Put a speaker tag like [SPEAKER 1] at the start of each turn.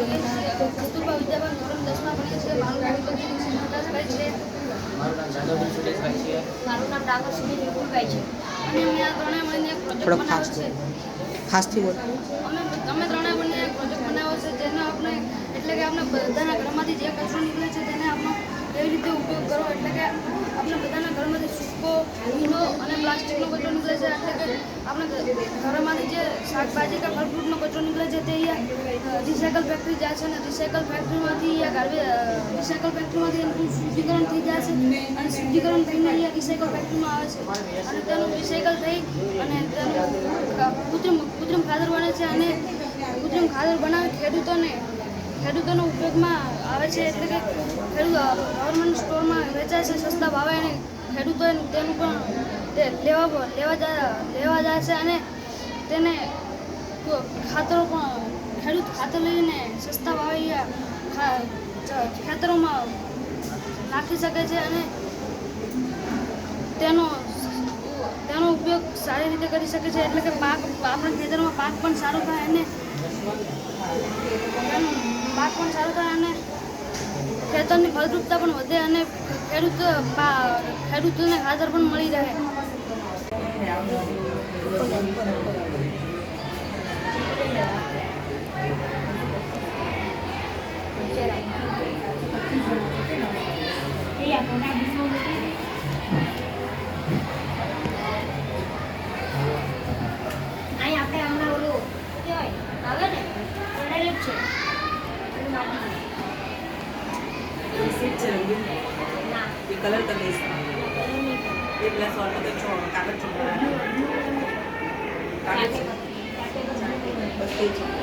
[SPEAKER 1] કસ્તુરબા વિદ્યાભવન ધોરણ દસમાં ભણીએ છીએ મારું નામ કવિ સુરેશભાઈ છે
[SPEAKER 2] મારું નામ જાદવભાઈ સુરેશભાઈ છે
[SPEAKER 1] મારું નામ ડાકોર સુનિલ વિપુલભાઈ છે અને અમે આ ત્રણેય મળીને એક પ્રોજેક્ટ બનાવ્યો છે
[SPEAKER 3] ફાસ્ટથી બોલ.
[SPEAKER 1] અમે અમે ત્રણેય મળીને એક પ્રોજેક્ટ બનાવ્યો છે જેનો આપણે એટલે કે આપણે બધાના ઘરમાંથી જે કચરો નીકળે છે તેને આપણે કેવી રીતે ઉપયોગ કરવો એટલે કે આપણે બધાના ઘરમાંથી સૂકો, ભીનો અને પ્લાસ્ટિકનો કચરો નીકળે છે, એટલે કે આપણે ઘરમાંથી જે શાકભાજી કે ફળફ્રૂટનો કચરો નીકળે છે, તે અહીંયા રિસાયકલ ફેક્ટરી જાય છે અને રિસાયકલ ફેક્ટરીમાંથી અહીંયા ગાર્બેજ રિસાયકલ ફેક્ટરીમાંથી એનું શુદ્ધિકરણ થઈ જાય છે અને શુદ્ધિકરણ થઈને અહીંયા રિસાયકલ ફેક્ટરીમાં આવે છે. અને તેનું રિસાયકલ થઈ અને તેનું કૃત્રિમ કૃત્રિમ ખાતર બને છે અને કૃત્રિમ ખાતર બનાવી ખેડૂતોને ખેડૂતોનો ઉપયોગમાં આવે છે એટલે કે ખેડૂત ગવર્મેન્ટ સ્ટોરમાં વેચાય છે, સસ્તા ભાવે અને ખેડૂતો તેનું પણ તે લેવા લેવા લેવા જાય છે અને તેને ખાતરો પણ ખેડૂત ખાતર લઈને સસ્તા ભાવે ખેતરોમાં નાખી શકે છે અને તેનો તેનો ઉપયોગ સારી રીતે કરી શકે છે એટલે કે પાક, આપણા ખેતરમાં પાક પણ સારો થાય અને પણ સારું થાય અને ખેતરની ફળદ્રુપતા પણ વધે અને ખેડૂત ખેડૂતોને ખાતર પણ મળી રહે આપણે હમણાં ઓલું આવે ને.
[SPEAKER 4] એ કલર કરી દઈશ એ પેલા સોલ્ટ તો છો કાગળ કાગળ બસ એ છે